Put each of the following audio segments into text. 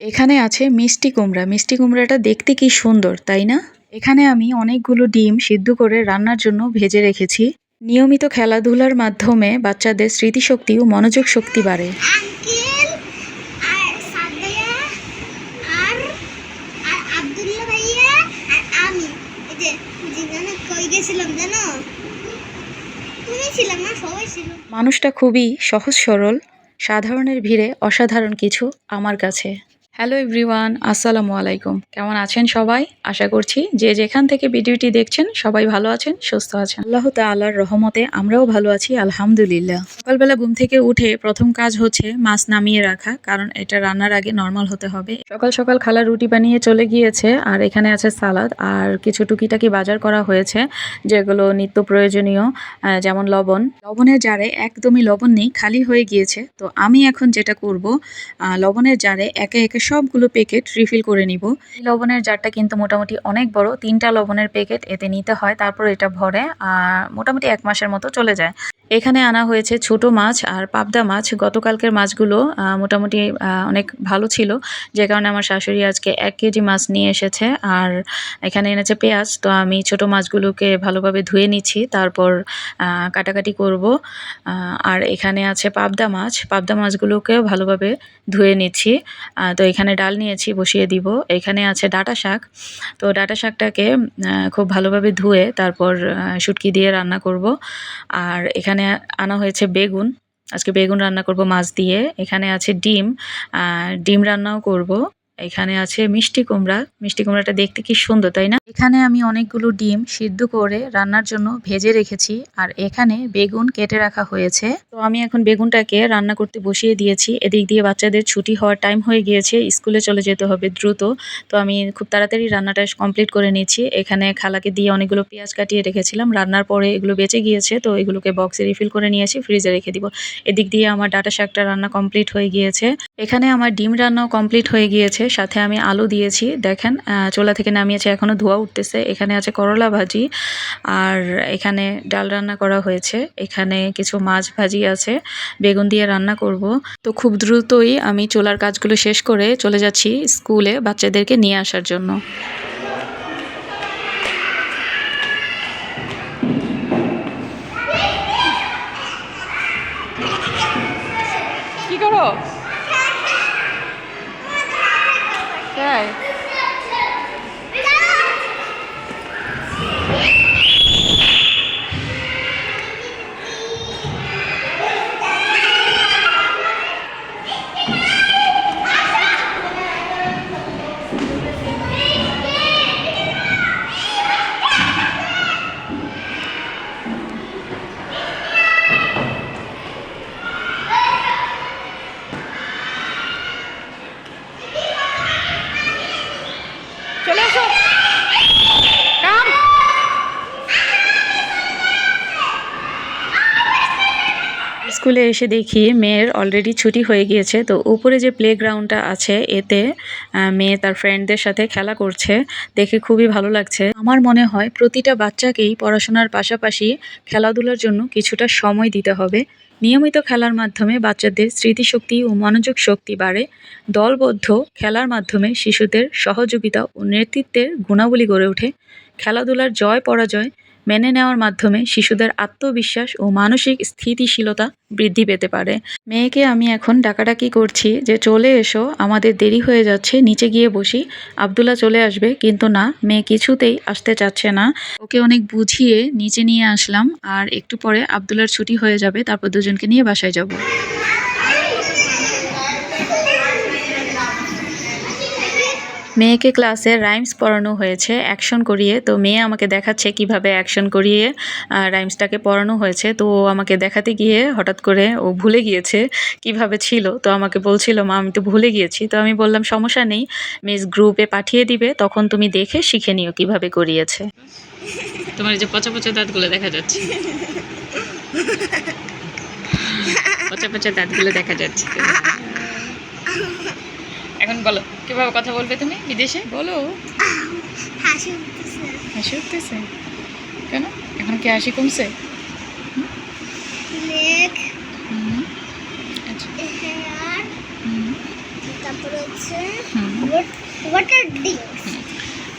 এখানে আছে মিষ্টি কুমড়া। মিষ্টি কুমড়াটা দেখতে কি সুন্দর তাই না? এখানে আমি অনেকগুলো ডিম সিদ্ধ করে রান্নার জন্য ভেজে রেখেছি। নিয়মিত খেলাধুলার মাধ্যমে বাচ্চাদের স্মৃতিশক্তি ও মনোযোগ শক্তি বাড়ে। মানুষটা খুবই সহজ সরল সাধারণের ভিড়ে অসাধারণ কিছু আমার কাছে। হ্যালো এভরিওয়ান আসসালামু আলাইকুম কেমন আছেন সবাই? আশা করছি যে যেখান থেকে ভিডিওটি দেখছেন, সবাই ভালো আছেন, সুস্থ আছেন। আল্লাহ তাআলার রহমতে আমরাও ভালো আছি, আলহামদুলিল্লাহ। সকালবেলা ঘুম থেকে উঠে প্রথম কাজ হচ্ছে মাছ নামিয়ে রাখা, কারণ এটা রান্নার আগে নর্মাল হতে হবে। সকাল সকাল খালা রুটি বানিয়ে চলে গিয়েছে, আর এখানে আছে সালাদ, আর কিছু টুকিটাকি বাজার করা হয়েছে, যেগুলো নিত্য প্রয়োজনীয় যেমন লবণ। লবণের জারে একদমই লবণ নেই, খালি হয়ে গিয়েছে। তো আমি এখন যেটা করব লবণের জারে একে একে সবগুলো প্যাকেট রিফিল করে নিব। লবণের জারটা কিন্তু মোটামুটি অনেক বড়, তিনটা লবণের প্যাকেট এতে নিতে হয়, তারপর এটা ভরে, আর মোটামুটি এক মাসের মতো চলে যায়। এখানে আনা হয়েছে ছোট মাছ আর পাবদা মাছ। গতকালকের মাছগুলো মোটামুটি অনেক ভালো ছিল। যে কারণে আমার শাশুড়ি আজকে এক কেজি মাছ নিয়ে এসেছে, আর এখানে এনেছে পেঁয়াজ। তো আমি ছোট মাছগুলোকে ভালোভাবে ধুয়ে নিচ্ছি, তারপর কাটাকাটি করব। আর এখানে আছে পাবদা মাছ। পাবদা মাছগুলোকে ভালোভাবে ধুয়ে নিচ্ছি। তো এখানে ডাল নিয়েছি, বসিয়ে দিব। এখানে আছে ডাটা শাক। তো ডাটা শাকটাকে খুব ভালোভাবে ধুয়ে তারপর শুটকি দিয়ে রান্না করব। আর এখানে আনা হয়েছে বেগুন। আজকে বেগুন রান্না করব মাছ দিয়ে। এখানে আছে ডিম। ডিম রান্নাও করব। এখানে আছে মিষ্টি কুমড়া। মিষ্টি কুমড়াটা দেখতে কি সুন্দর, তাই না? এখানে আমি অনেকগুলো ডিম সিদ্ধ করে রান্নার জন্য ভেজে রেখেছি, আর এখানে বেগুন কেটে রাখা হয়েছে। তো আমি এখন বেগুনটাকে রান্না করতে বসিয়ে দিয়েছি। এদিক দিয়ে বাচ্চাদের ছুটি হওয়ার টাইম হয়ে গিয়েছে, স্কুলে চলে যেতে হবে দ্রুত। তো আমি খুব তাড়াতাড়ি রান্নাটা কমপ্লিট করে নিচ্ছি। এখানে খালাকে দিয়ে অনেকগুলো পেঁয়াজ কাটিয়ে রেখেছিলাম। রান্নার পরে এগুলো বেঁচে গিয়েছে, তো এগুলোকে বক্সে রিফিল করে নিয়েছি, ফ্রিজে রেখে দিব। এদিক দিয়ে আমার ডাটা শাকটা রান্না কমপ্লিট হয়ে গিয়েছে। এখানে আমার ডিম রান্নাও কমপ্লিট হয়ে গিয়েছে সাথে আমি আলু দিয়েছি। দেখেন চোলা থেকে নামিয়েছে এখনও ধোয়া উঠতেছে। এখানে আছে করলা ভাজি, আর এখানে ডাল রান্না করা হয়েছে। এখানে কিছু মাছ ভাজি আছে, বেগুন দিয়ে রান্না করব। তো খুব দ্রুতই আমি চোলার কাজগুলো শেষ করে চলে যাচ্ছি স্কুলে বাচ্চাদেরকে নিয়ে আসার জন্য। কি করো? তাই চলে এসো কাম স্কুলে এসে দেখি মেয়ের অলরেডি ছুটি হয়ে গিয়েছে। তো উপরে যে প্লেগ্রাউন্ডটা আছে, এতে মেয়ে তার ফ্রেন্ডদের সাথে খেলা করছে। দেখে খুবই ভালো লাগছে। আমার মনে হয় প্রতিটা বাচ্চাকেই পড়াশোনার পাশাপাশি খেলাধুলার জন্য কিছুটা সময় দিতে হবে। নিয়মিত খেলার মাধ্যমে বাচ্চাদের স্মৃতিশক্তি ও মনোযোগ শক্তি বাড়ে। দলবদ্ধ খেলার মাধ্যমে শিশুদের সহযোগিতা ও নেতৃত্বের গুণাবলী গড়ে ওঠে। খেলাধুলার জয় পরাজয় মেনে নেওয়ার মাধ্যমে শিশুদের আত্মবিশ্বাস ও মানসিক স্থিতিশীলতা বৃদ্ধি পেতে পারে। মেয়েকে আমি এখন ডাকাডাকি করছি যে চলে এসো, আমাদের দেরি হয়ে যাচ্ছে, নিচে গিয়ে বসি। আবদুল্লাহ চলে আসবে, কিন্তু না, মেয়ে কিছুতেই আসতে চাচ্ছে না। ওকে অনেক বুঝিয়ে নিচে নিয়ে আসলাম, আর একটু পরে আবদুল্লার ছুটি হয়ে যাবে, তারপর দুজনকে নিয়ে বাসায় যাব। মেয়েকে ক্লাসে রাইমস পড়ানো হয়েছে, অ্যাকশন করিয়ে। তো মেয়ে আমাকে দেখাচ্ছে কীভাবে অ্যাকশন করিয়ে রাইমসটাকে পড়ানো হয়েছে। তো ও আমাকে দেখাতে গিয়ে হঠাৎ করে ও ভুলে গিয়েছে কীভাবে ছিল। তো আমাকে বলছিল, মা, আমি তো ভুলে গিয়েছি। তো আমি বললাম, সমস্যা নেই, মিস গ্রুপে পাঠিয়ে দিবে, তখন তুমি দেখে শিখে নিও কীভাবে করিয়েছে। তোমার যে পচা পচা দাঁতগুলো দেখা যাচ্ছে। পচা পচা দাঁতগুলো দেখা যাচ্ছে। এখন বলো কীভাবে কথা বলবে তুমি বিদেশে? বলো। হাসি উঠতেছে। কেন? এখন কি হাসি কমছে? আচ্ছা।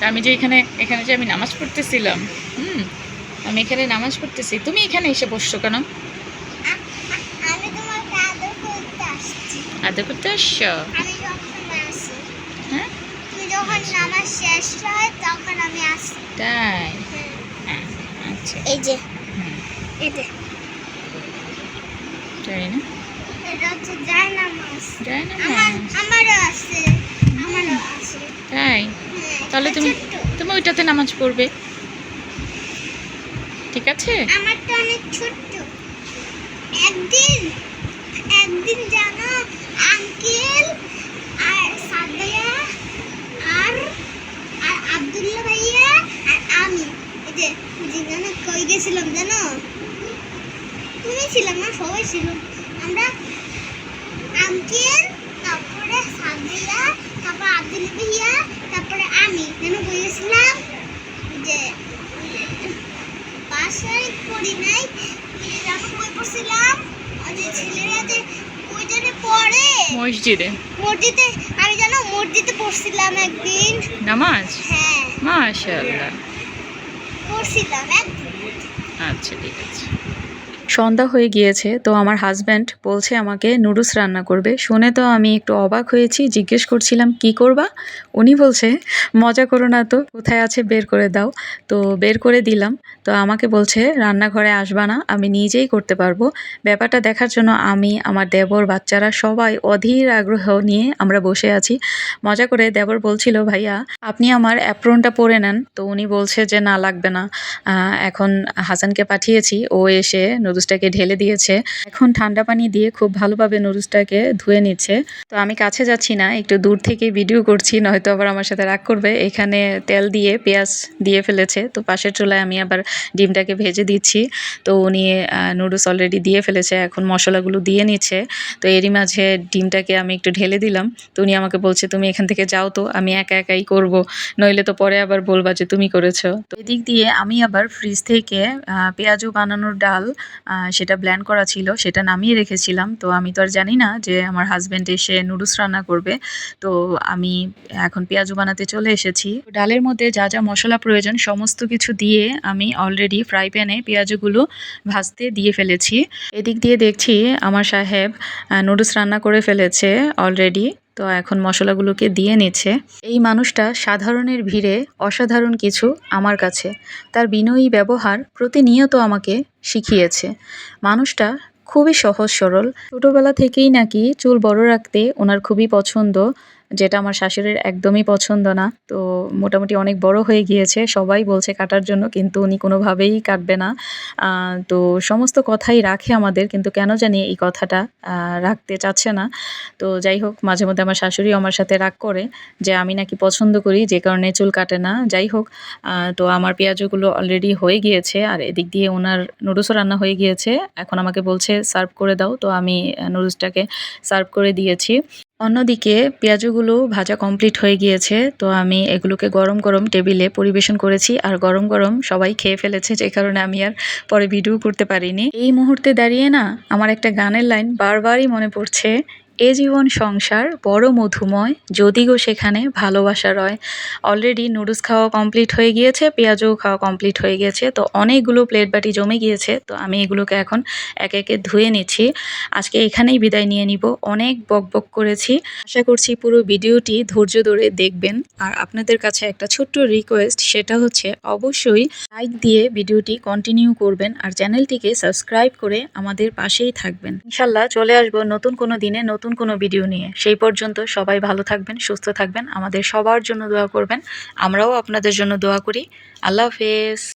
আমি যে এখানে এখানে যে আমি নামাজ পড়তেছিলাম হুম আমি এখানে নামাজ পড়তেছি তুমি এখানে এসে বসছো কেন? আমি তোমাকে আদর করতে আসছি আদর করতে আসছো আমি যখন আসি হ্যাঁ তুমি যখন নামাজ শেষ হয় তখন আমি আসি। তাই? হ্যাঁ। আচ্ছা। এই যে। এটা তাই না। এটা হচ্ছে যায় নামাজ আমারও আছে। আমারও আছে। তাই? হ্যাঁ, তাহলে তুমি তুমি ওইটাতে নামাজ পড়বে। ঠিক আছে? আমারটা অনেক ছোট্ট। একদিন একদিন জানো আঙ্কেল আর সাদিয়া আর আর আব্দুল্লাহ ভাইয়া আর আমি। এই যে যেখানে কই গেছিলাম জানো? তুমি ছিলাম না, সবাই ছিল। আমরা আঙ্কেল তারপরে সাদিয়া, তারপর আব্দুল্লাহ ভাইয়া, তারপরে আমি। যেন কই গেছিলাম? যে বাসায় পড়ি নাই যখন বই পড়ছিলাম। ওই যে ছেলেরা ওই জানে পড়ে? মসজিদে? মসজিদে আমি জানো মসজিদে পড়ছিলাম একদিন। নামাজ? হ্যাঁ। মাশাআল্লাহ। পড়ছিলাম একদিন। আচ্ছা ঠিক আছে। সন্ধ্যা হয়ে গিয়েছে, তো আমার হাজব্যান্ড বলছে আমাকে নুডলস রান্না করবে। শুনে তো আমি একটু অবাক হয়েছি, জিজ্ঞেস করছিলাম, কি করবা? উনি বলছে, মজা করো না তো, কোথায় আছে বের করে দাও। তো বের করে দিলাম, তো আমাকে বলছে, রান্নাঘরে আসবা না, আমি নিজেই করতে পারব। ব্যাপারটা দেখার জন্য আমি, আমার দেবর, বাচ্চারা সবাই অধীর আগ্রহ নিয়ে আমরা বসে আছি। মজা করে দেবর বলছিল, ভাইয়া, আপনি আমার অ্যাপ্রনটা পরে নেন। তো উনি বলছে যে, না, লাগবে না। এখন হাসানকে পাঠিয়েছি, ও এসে নুডলসটাকে ঢেলে দিয়েছে। এখন ঠান্ডা পানি দিয়ে খুব ভালোভাবে নুডলসটাকে ধুয়ে নিচ্ছে। তো আমি কাছে যাচ্ছি না একটু দূর থেকে ভিডিও করছি নয়তো আবার আমার সাথে রাগ করবে। এখানে তেল দিয়ে পেঁয়াজ দিয়ে ফেলেছে। তো পাশের চুলায় আমি আবার ডিমটাকে ভেজে দিচ্ছি। তো উনি নুডলস অলরেডি দিয়ে ফেলেছে এখন মশলাগুলো দিয়ে নিচ্ছে। তো এরই মাঝে ডিমটাকে আমি একটু ঢেলে দিলাম। তো উনি আমাকে বলছে তুমি এখান থেকে যাও তো আমি একা একাই করব। নইলে তো পরে আবার বলবা যে তুমি করেছ। তো এদিক দিয়ে আমি আবার ফ্রিজ থেকে আহ, পেঁয়াজু বানানোর ডাল সেটা ব্ল্যান্ড করা ছিল, সেটা নামিয়ে রেখেছিলাম। তো আমি তো আর জানি না যে আমার হাজব্যান্ড এসে নুডলস রান্না করবে। তো আমি এখন পেঁয়াজু বানাতে চলে এসেছি। ডালের মধ্যে যা যা মশলা প্রয়োজন, সমস্ত কিছু দিয়ে আমি অলরেডি ফ্রাই প্যানে পেঁয়াজগুলো ভাজতে দিয়ে ফেলেছি। এদিক দিয়ে দেখছি আমার সাহেব নুডলস রান্না করে ফেলেছে অলরেডি তো এখন মশলাগুলোকে দিয়ে নিচ্ছে। এই মানুষটা সাধারণের ভিড়ে অসাধারণ কিছু আমার কাছে। তার বিনয়ী ব্যবহার প্রতিনিয়ত আমাকে শিখিয়েছে। মানুষটা খুবই সহজ সরল। ছোটোবেলা থেকেই নাকি চুল বড় রাখতে ওনার খুবই পছন্দ। যেটা আমার শাশুড়ির একদমই পছন্দ না। তো মোটামুটি অনেক বড় হয়ে গিয়েছে, সবাই বলছে কাটার জন্য, কিন্তু উনি কোনোভাবেই কাটবে না। তো সমস্ত কথাই রাখে আমাদের, কিন্তু কেন জানি এই কথাটা রাখতে চাচ্ছে না। তো যাই হোক, মাঝে মধ্যে আমার শাশুড়িও আমার সাথে রাগ করে যে আমি নাকি পছন্দ করি, যে কারণে চুল কাটে না। যাই হোক তো আমার পেঁয়াজগুলো অলরেডি হয়ে গিয়েছে, আর এদিক দিয়ে ওনার নুডলসও রান্না হয়ে গিয়েছে। এখন আমাকে বলছে সার্ভ করে দাও। তো আমি নুডলসটাকে সার্ভ করে দিয়েছি। অন্যদিকে পেঁয়াজগুলো ভাজা কমপ্লিট হয়ে গিয়েছে, তো আমি এগুলোকে গরম গরম টেবিলে পরিবেশন করেছি আর গরম গরম সবাই খেয়ে ফেলেছে, যে কারণে আমি আর পরে ভিডিও করতে পারিনি। এই মুহূর্তে দাঁড়িয়ে না আমার একটা গানের লাইন বারবারই মনে পড়ছে এ জীবন সংসার বড় মধুময়, যদি গো সেখানে ভালোবাসা রয়। অলরেডি নুডলস খাওয়া কমপ্লিট হয়ে গিয়েছে, পেঁয়াজও খাওয়া কমপ্লিট হয়ে গিয়েছে, তো অনেকগুলো প্লেট বাটি জমে গিয়েছে, তো আমি এগুলোকে এখন একে একে ধুয়ে নিচ্ছি। আজকে এখানেই বিদায় নিয়ে নিব। অনেক বক বক করেছি। আশা করছি পুরো ভিডিওটি ধৈর্য ধরে দেখবেন। আর আপনাদের কাছে একটা ছোট্ট রিকোয়েস্ট সেটা হচ্ছে অবশ্যই লাইক দিয়ে ভিডিওটি কন্টিনিউ করবেন আর চ্যানেলটিকে সাবস্ক্রাইব করে আমাদের পাশেই থাকবেন। ইনশাল্লাহ চলে আসব নতুন কোনো দিনে নতুন কোনো ভিডিও নিয়ে। সেই পর্যন্ত সবাই ভালো থাকবেন, সুস্থ থাকবেন। আমাদের সবার জন্য দোয়া করবেন। আমরাও আপনাদের জন্য দোয়া করি। আল্লাহ হাফেজ।